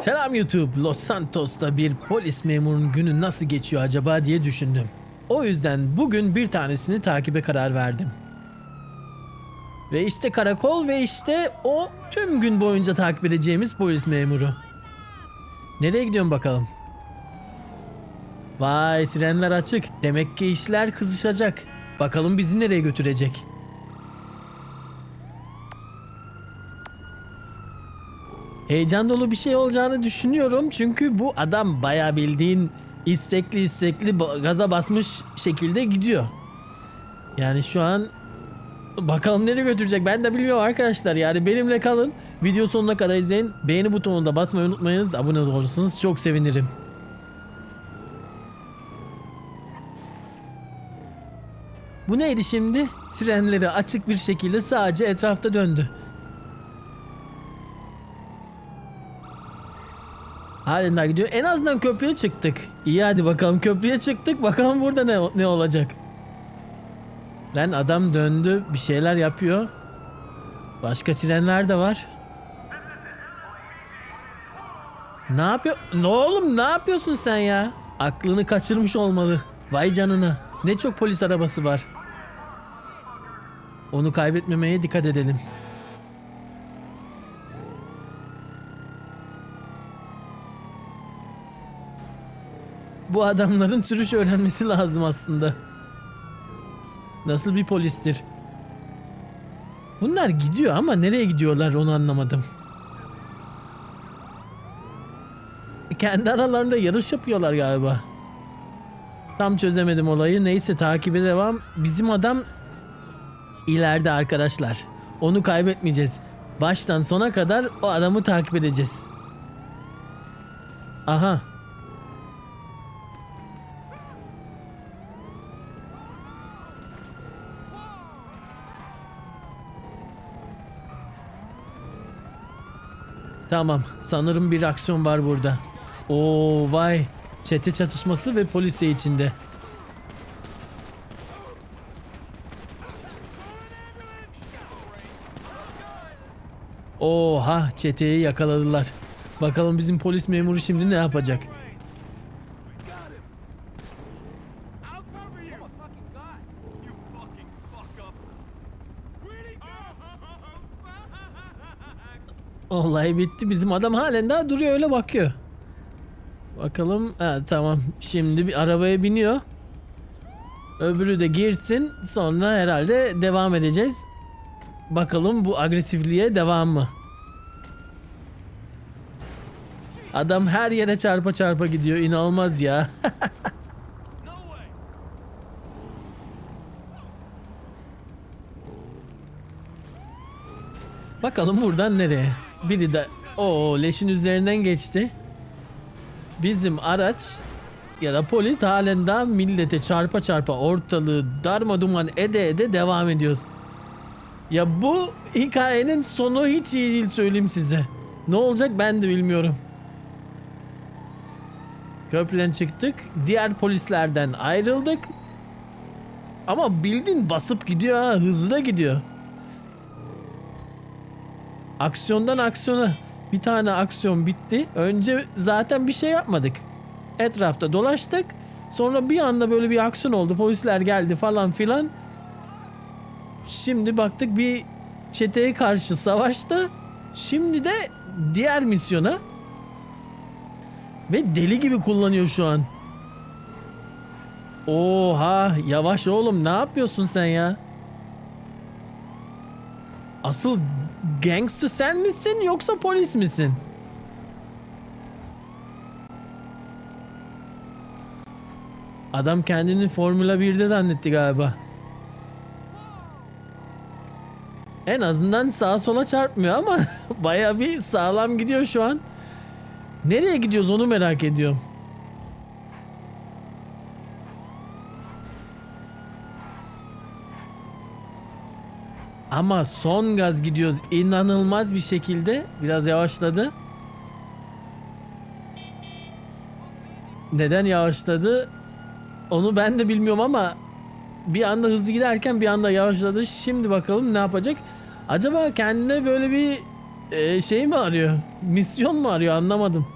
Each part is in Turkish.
Selam YouTube. Los Santos'ta bir polis memurunun günü nasıl geçiyor acaba diye düşündüm. O yüzden bugün bir tanesini takibe karar verdim. Ve işte karakol ve işte o tüm gün boyunca takip edeceğimiz polis memuru. Nereye gidiyorum bakalım? Vay sirenler açık. Demek ki işler kızışacak. Bakalım bizi nereye götürecek? Heyecan dolu bir şey olacağını düşünüyorum. Çünkü bu adam bayağı bildiğin istekli istekli gaza basmış şekilde gidiyor. Yani şu an bakalım nereye götürecek ben de bilmiyorum arkadaşlar. Yani benimle kalın. Video sonuna kadar izleyin. Beğeni butonuna basmayı unutmayınız. Abone olursanız çok sevinirim. Bu neydi şimdi? Sirenleri açık bir şekilde sadece etrafta döndü. Halen daha gidiyor. En azından köprüye çıktık. İyi hadi bakalım köprüye çıktık. Bakalım burada ne, ne olacak. Lan adam döndü. Bir şeyler yapıyor. Başka sirenler de var. Ne yapıyor? Ne oğlum ne yapıyorsun sen ya? Aklını kaçırmış olmalı. Vay canına. Ne çok polis arabası var. Onu kaybetmemeye dikkat edelim. Bu adamların sürüş öğrenmesi lazım aslında. Nasıl bir polistir? Bunlar gidiyor ama nereye gidiyorlar onu anlamadım. Kendi aralarında yarış yapıyorlar galiba. Tam çözemedim olayı. Neyse takibe devam. Bizim adam ileride arkadaşlar. Onu kaybetmeyeceğiz. Baştan sona kadar o adamı takip edeceğiz. Aha. Tamam. Sanırım bir aksiyon var burada. Oo vay. Çete çatışması ve polis de içinde. Oha çeteyi yakaladılar. Bakalım bizim polis memuru şimdi ne yapacak? Olay bitti. Bizim adam halen daha duruyor öyle bakıyor. Bakalım. Ha, tamam. Şimdi bir arabaya biniyor. Öbürü de girsin. Sonra herhalde devam edeceğiz. Bakalım bu agresifliğe devam mı? Adam her yere çarpa çarpa gidiyor. İnanılmaz ya. Bakalım buradan nereye? Biri de o leşin üzerinden geçti. Bizim araç ya da polis halen daha millete çarpa çarpa ortalığı darma duman ede ede devam ediyoruz. Ya bu hikayenin sonu hiç iyi değil söyleyeyim size. Ne olacak ben de bilmiyorum. Köprüden çıktık. Diğer polislerden ayrıldık. Ama bildin basıp gidiyor ha. Hızlı gidiyor. Aksiyondan aksiyona bir tane aksiyon bitti. Önce zaten bir şey yapmadık. Etrafta dolaştık. Sonra bir anda böyle bir aksiyon oldu. Polisler geldi falan filan. Şimdi baktık bir çeteye karşı savaşta. Şimdi de diğer misyona. Ve deli gibi kullanıyor şu an. Oha yavaş oğlum ne yapıyorsun sen ya? Asıl gangster sen misin yoksa polis misin? Adam kendini Formula 1'de zannetti galiba. En azından sağa sola çarpmıyor ama baya bir sağlam gidiyor şu an. Nereye gidiyoruz onu merak ediyorum. Ama son gaz gidiyoruz inanılmaz bir şekilde. Biraz yavaşladı. Neden yavaşladı? Onu ben de bilmiyorum ama bir anda hızlı giderken bir anda yavaşladı. Şimdi bakalım ne yapacak? Acaba kendine böyle bir e, şey mi arıyor? Misyon mu arıyor anlamadım.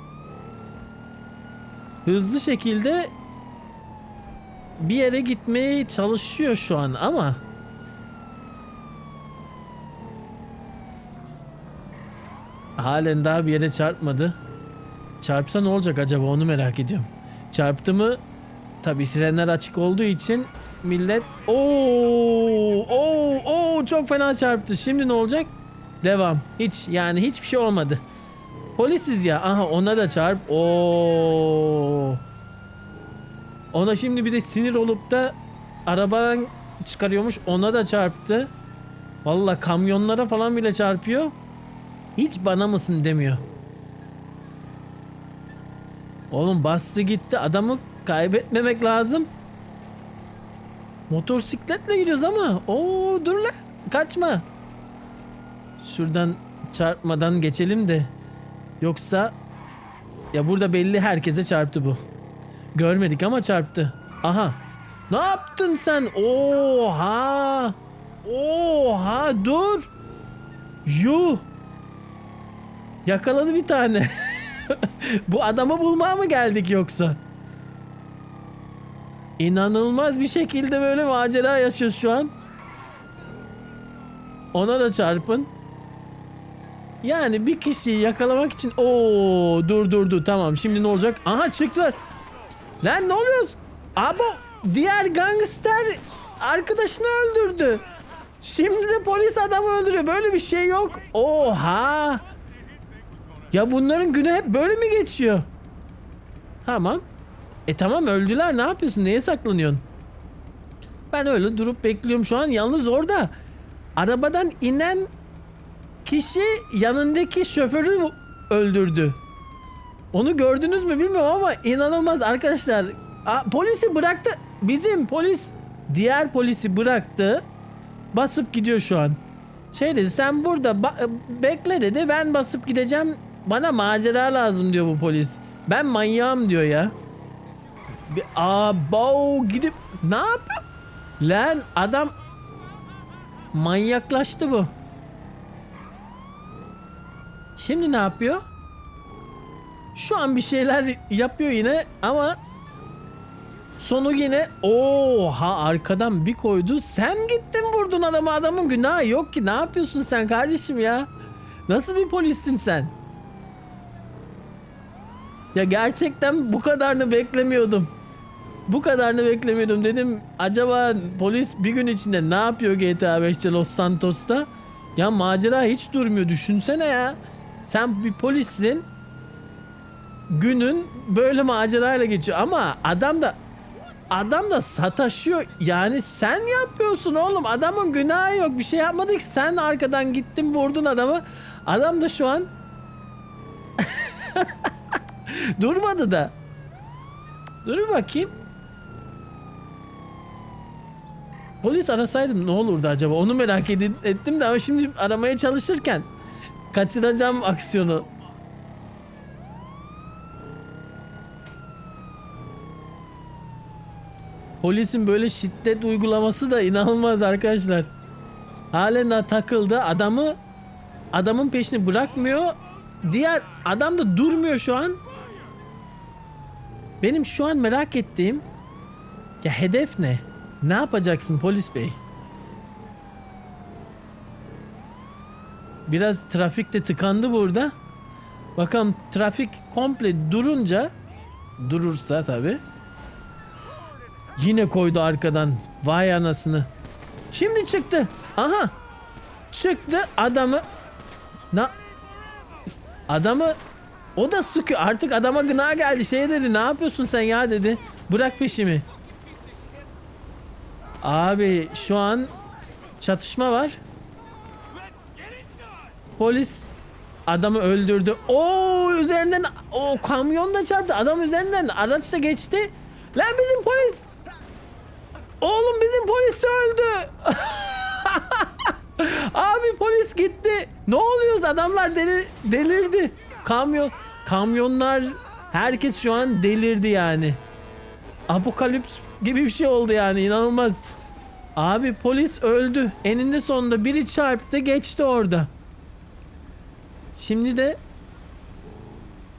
Hızlı şekilde bir yere gitmeye çalışıyor şu an ama halen daha bir yere çarpmadı. Çarpsa ne olacak acaba onu merak ediyorum. Çarptı mı tabi sirenler açık olduğu için millet ooo oo oo çok fena çarptı. Şimdi ne olacak? Devam. Hiç yani hiçbir şey olmadı. Polisiz ya. Aha ona da çarp. Oo. Ona şimdi bir de sinir olup da arabadan çıkarıyormuş. Ona da çarptı. Valla kamyonlara falan bile çarpıyor. Hiç bana mısın demiyor. Oğlum bastı gitti. Adamı kaybetmemek lazım. Motosikletle gidiyoruz ama. Oo dur lan. Kaçma. Şuradan çarpmadan geçelim de. Yoksa ya burada belli herkese çarptı bu. Görmedik ama çarptı. Aha. Ne yaptın sen? Oha. Oha dur. Yuh. Yakaladı bir tane. Bu adamı bulmaya mı geldik yoksa? İnanılmaz bir şekilde böyle macera yaşıyoruz şu an. Ona da çarpın. Yani bir kişiyi yakalamak için o dur dur dur tamam şimdi ne olacak? Aha çıktılar. Lan ne oluyoruz? Abo diğer gangster arkadaşını öldürdü. Şimdi de polis adamı öldürüyor. Böyle bir şey yok. Oha. Ya bunların günü hep böyle mi geçiyor? Tamam. E tamam öldüler ne yapıyorsun? Neye saklanıyorsun? Ben öyle durup bekliyorum şu an. Yalnız orada arabadan inen kişi yanındaki şoförü öldürdü. Onu gördünüz mü bilmiyorum ama inanılmaz arkadaşlar. Aa, polisi bıraktı. Bizim polis diğer polisi bıraktı. Basıp gidiyor şu an. Şey dedi sen burada bekle dedi ben basıp gideceğim. Bana macera lazım diyor bu polis. Ben manyağım diyor ya. Bir abo gidip ne yapıyor? Lan adam manyaklaştı bu. Şimdi ne yapıyor? Şu an bir şeyler yapıyor yine ama sonu yine oha arkadan bir koydu. Sen gittin vurdun adamı adamın günahı yok ki. Ne yapıyorsun sen kardeşim ya? Nasıl bir polissin sen? Ya gerçekten bu kadarını beklemiyordum. Bu kadarını beklemiyordum. Dedim acaba polis bir gün içinde ne yapıyor GTA 5'te Los Santos'ta? Ya macera hiç durmuyor. Düşünsene ya. Sen bir polissin. Günün böyle macerayla geçiyor ama adam da adam da sataşıyor. Yani sen yapıyorsun oğlum. Adamın günahı yok. Bir şey yapmadık. Sen arkadan gittin vurdun adamı. Adam da şu an durmadı da. Dur bakayım. Polis arasaydım ne olurdu acaba? Onu merak ettim de ama şimdi aramaya çalışırken kaçıracağım aksiyonu. Polisin böyle şiddet uygulaması da inanılmaz arkadaşlar. Halen daha takıldı. Adamı adamın peşini bırakmıyor. Diğer adam da durmuyor şu an. Benim şu an merak ettiğim ya hedef ne? Ne yapacaksın polis bey? Biraz trafik de tıkandı burada. Bakalım trafik komple durunca durursa tabi. Yine koydu arkadan. Vay anasını. Şimdi çıktı. Aha. Çıktı adamı. Na Adamı o da sıkıyor. Artık adama gına geldi. Şey dedi. Ne yapıyorsun sen ya dedi. Bırak peşimi. Abi şu an çatışma var. Polis adamı öldürdü. Oo üzerinden o kamyon da çarptı. Adam üzerinden araç da geçti. Lan bizim polis. Oğlum bizim polis öldü. Abi polis gitti. Ne oluyoruz? Adamlar delir, delirdi. Kamyon kamyonlar herkes şu an delirdi yani. Apokalips gibi bir şey oldu yani inanılmaz. Abi polis öldü. Eninde sonunda biri çarptı geçti orada. Şimdi de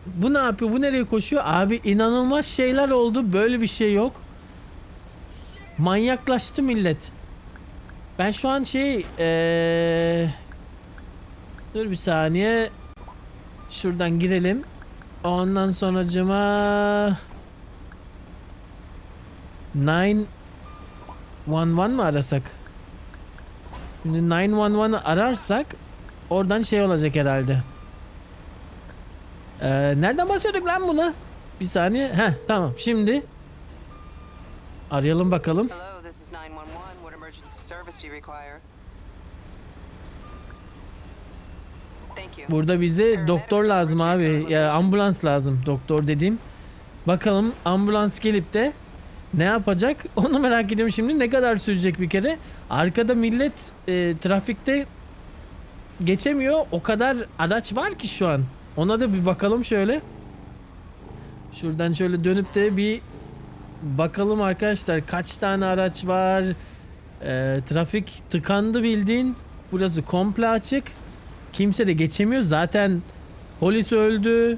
bu ne yapıyor? Bu nereye koşuyor? Abi inanılmaz şeyler oldu. Böyle bir şey yok. Manyaklaştı millet. Ben şu an şey eee Dur bir saniye. Şuradan girelim. Ondan sonracıma 911 mı arasak? Şimdi 911'ı ararsak oradan şey olacak herhalde. Ee, nereden basıyorduk lan buna? Bir saniye. Heh tamam. Şimdi arayalım bakalım. Hello, Burada bize doktor lazım abi. Ya, ambulans lazım. Doktor dediğim. Bakalım ambulans gelip de ne yapacak? Onu merak ediyorum şimdi. Ne kadar sürecek bir kere? Arkada millet e, trafikte geçemiyor. O kadar araç var ki şu an. Ona da bir bakalım şöyle. Şuradan şöyle dönüp de bir bakalım arkadaşlar kaç tane araç var. E, trafik tıkandı bildiğin. Burası komple açık. Kimse de geçemiyor. Zaten polis öldü.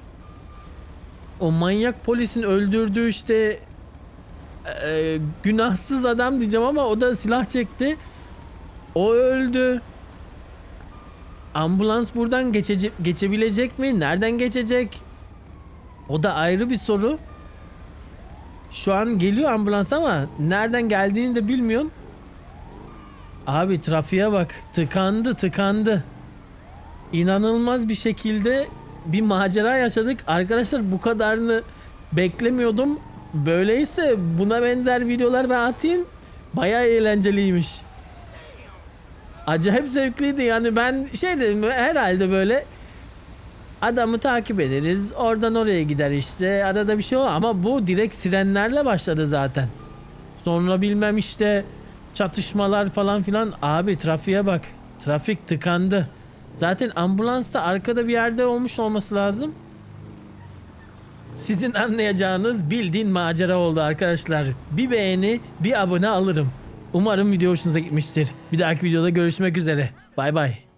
O manyak polisin öldürdüğü işte e, günahsız adam diyeceğim ama o da silah çekti. O öldü. Ambulans buradan geçece geçebilecek mi? Nereden geçecek? O da ayrı bir soru. Şu an geliyor ambulans ama nereden geldiğini de bilmiyorum. Abi trafiğe bak. Tıkandı, tıkandı inanılmaz bir şekilde bir macera yaşadık. Arkadaşlar bu kadarını beklemiyordum. Böyleyse buna benzer videolar ben atayım. Bayağı eğlenceliymiş. Acayip zevkliydi yani ben şey dedim herhalde böyle adamı takip ederiz oradan oraya gider işte arada bir şey olur ama bu direkt sirenlerle başladı zaten. Sonra bilmem işte çatışmalar falan filan abi trafiğe bak trafik tıkandı. Zaten ambulans da arkada bir yerde olmuş olması lazım. Sizin anlayacağınız bildiğin macera oldu arkadaşlar. Bir beğeni, bir abone alırım. Umarım video hoşunuza gitmiştir. Bir dahaki videoda görüşmek üzere. Bay bay.